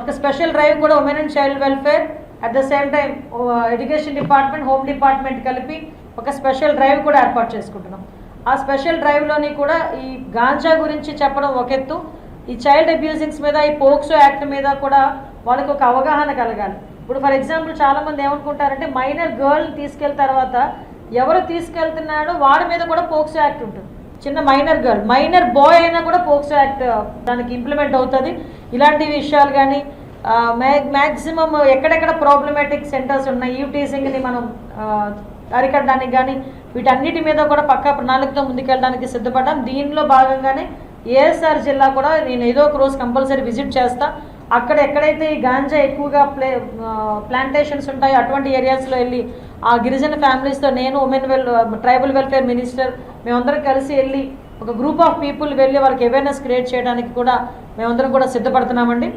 ఒక special drive కూడా women and child welfare at the same time education department home department కలిపి ఒక special drive కూడా ఏర్పాటు చేసుకుంటున్నాం. ఆ స్పెషల్ డ్రైవ్లోని కూడా ఈ గాంజా గురించి చెప్పడం ఒక ఎత్తు. ఈ చైల్డ్ అబ్యూజింగ్స్ మీద ఈ పోక్సో యాక్ట్ మీద కూడా వాళ్ళకి ఒక అవగాహన కలగాలి. ఇప్పుడు ఫర్ ఎగ్జాంపుల్ చాలామంది ఏమనుకుంటారంటే మైనర్ గర్ల్ని తీసుకెళ్ళిన తర్వాత ఎవరు తీసుకెళ్తున్నాడో వాడి మీద కూడా పోక్సో యాక్ట్ ఉంటుంది. చిన్న మైనర్ గర్ల్. మైనర్ బాయ్ అయినా కూడా పోక్సో యాక్ట్ దానికి ఇంప్లిమెంట్ అవుతుంది. ఇలాంటి విషయాలు కానీ మ్యాక్సిమం ఎక్కడెక్కడ ప్రాబ్లమాటిక్ సెంటర్స్ ఉన్నాయి ఈ టీజింగ్ని మనం అరికట్టడానికి కానీ వీటన్నిటి మీద కూడా పక్కా ప్రణాళికతో ముందుకెళ్ళడానికి సిద్ధపడ్డాం. దీనిలో భాగంగానే ఏఎస్ఆర్ జిల్లా కూడా నేను ఏదో ఒక రోజు కంపల్సరీ విజిట్ చేస్తా. అక్కడ ఎక్కడైతే ఈ గాంజా ఎక్కువగా ప్లే ప్లాంటేషన్స్ ఉంటాయో అటువంటి ఏరియాస్లో వెళ్ళి ఆ గిరిజన ఫ్యామిలీస్తో నేను women well tribal welfare minister మేమందరం కలిసి వెళ్ళి ఒక గ్రూప్ ఆఫ్ పీపుల్ వెళ్ళి వాళ్ళకి అవేర్నెస్ క్రియేట్ చేయడానికి కూడా మేమందరం కూడా సిద్ధపడుతున్నామండి.